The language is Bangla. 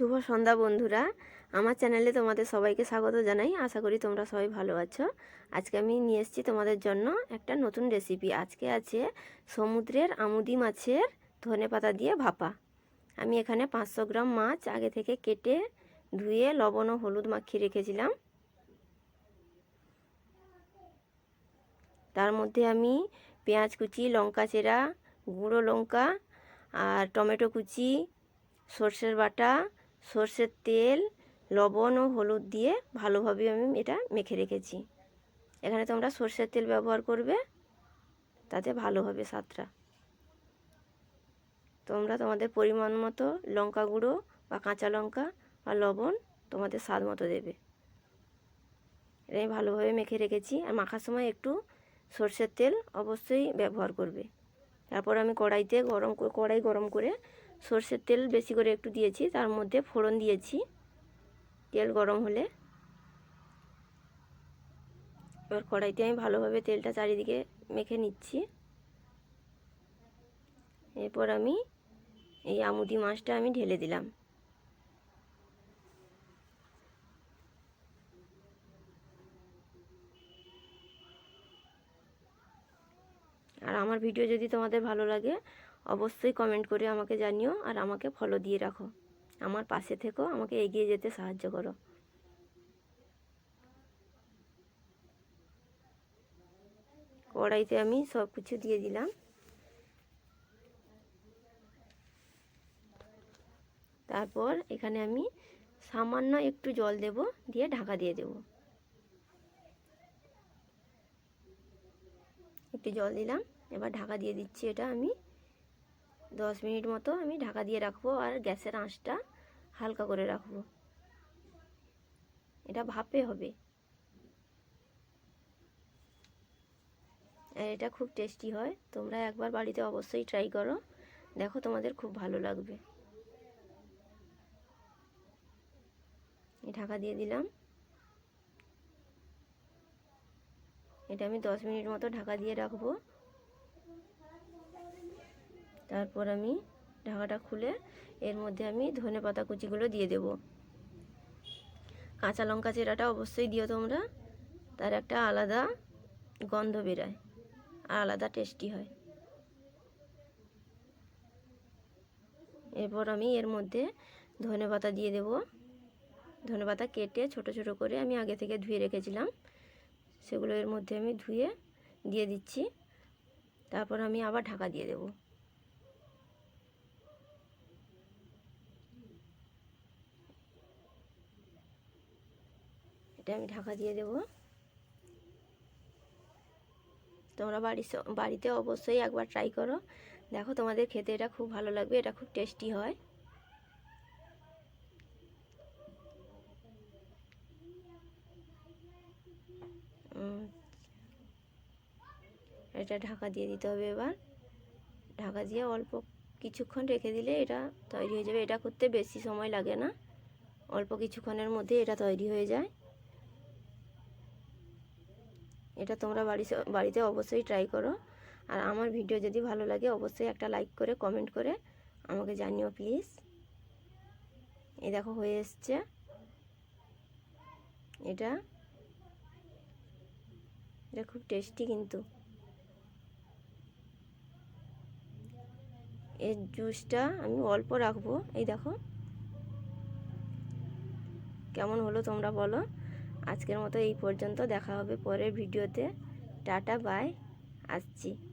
শুভ সন্ধ্যা বন্ধুরা। আমার চ্যানেলে তোমাদের সবাইকে স্বাগত জানাই। আশা করি তোমরা সবাই ভালো আছো। আজকে আমি নিয়ে এসেছি তোমাদের জন্য একটা নতুন রেসিপি আজকে আছে সমুদ্রের আমুদি মাছের ধনে পাতা দিয়ে ভাপা। আমি এখানে পাঁচশো গ্রাম মাছ আগে থেকে কেটে ধুয়ে লবণ ও হলুদ মাখিয়ে রেখেছিলাম। তার মধ্যে আমি পেঁয়াজ কুচি, লঙ্কা চেরা, গুঁড়ো লঙ্কা আর টমেটো কুচি, সর্ষের বাটা সর্ষের তেল, লবণ ও হলুদ দিয়ে ভালোভাবে আমি এটা মেখে রেখেছি। এখানে তোমরা সর্ষের তেল ব্যবহার করবে, তাতে ভালো হবে স্বাদটা। তোমরা তোমাদের পরিমাণ মতো লঙ্কা গুঁড়ো বা কাঁচা লঙ্কা বা লবণ তোমাদের স্বাদ মতো দেবে। এটা আমি ভালোভাবে মেখে রেখেছি। আর মাখার সময় একটু সর্ষের তেল অবশ্যই ব্যবহার করবে। তারপর আমি কড়াইতে গরম কড়াই গরম করে সর্ষের তেল বেশি করে একটু দিয়েছি, তার মধ্যে ফোড়ন দিয়েছি। তেল গরম হলে এবার কড়াইতে আমি ভালোভাবে তেলটা চারিদিকে মেখে নিচ্ছি। এরপর আমি এই আমুদি মাছটা আমি ঢেলে দিলাম। আর আমার ভিডিও যদি তোমাদের ভালো লাগে, অবশ্যই কমেন্ট করে আমাকে জানিও আর আমাকে ফলো দিয়ে রাখো। আমার পাশে থেকেও আমাকে এগিয়ে যেতে সাহায্য করো। কড়াইতে আমি সব কিছু দিয়ে দিলাম। তারপর এখানে আমি সামান্য একটু জল দেব, দিয়ে ঢাকা দিয়ে দেব। একটু জল দিলাম। এবার ঢাকা দিয়ে দিচ্ছি এটা আমি। দশ মিনিট মতো আমি ঢাকা দিয়ে রাখব আর গ্যাসের আঁচটা হালকা করে রাখব। এটা ভাপে হবে। আর এটা খুব টেস্টি হয়। তোমরা একবার বাড়িতে অবশ্যই ট্রাই করো। দেখো তোমাদের খুব ভালো লাগবে। ঢাকা দিয়ে দিলাম। এটা আমি দশ মিনিট মতো ঢাকা দিয়ে রাখব। তারপর আমি ঢাকাটা খুলে এর মধ্যে আমি ধনে পাতা কুচিগুলো দিয়ে দেব। কাঁচা লঙ্কা চেরাটা অবশ্যই দিও তোমরা। তার একটা আলাদা গন্ধ বেরায় আর আলাদা টেস্টি হয়। এরপর আমি এর মধ্যে ধনে পাতা দিয়ে দেব। ধনে পাতা কেটে ছোট ছোট করে আমি আগে থেকে ধুয়ে রেখেছিলাম। সেগুলো এর মধ্যে আমি ধুয়ে দিয়ে দিচ্ছি। তারপর আমি আবার ঢাকা দিয়ে দেবো। এটা আমি ঢাকা দিয়ে দেব। তোমরা বাড়ি বাড়িতে অবশ্যই একবার ট্রাই করো। দেখো তোমাদের খেতে এটা খুব ভালো লাগবে, এটা খুব টেস্টি হয়। এটা ঢাকা দিয়ে দিতে হবে এবার। ঢাকা দিয়ে অল্প কিছুক্ষণ রেখে দিলে এটা তৈরি হয়ে যাবে। এটা করতে বেশি সময় লাগে না। অল্প কিছুক্ষণের মধ্যে এটা তৈরি হয়ে যায়। এটা তোমরা বাড়ি বাড়িতে অবশ্যই ট্রাই করো। আর আমার ভিডিও যদি ভালো লাগে, অবশ্যই একটা লাইক করে কমেন্ট করে আমাকে জানিও প্লিজ এই দেখো হয়ে এসছে। এটা এটা খুব টেস্টি কিন্তু। এর জুসটা আমি অল্প রাখব, এই দেখো। কেমন হলো তোমরা বলো। আজকের মতো এই পর্যন্ত, দেখা হবে পরের ভিডিওতে। টাটা বাই আসছি।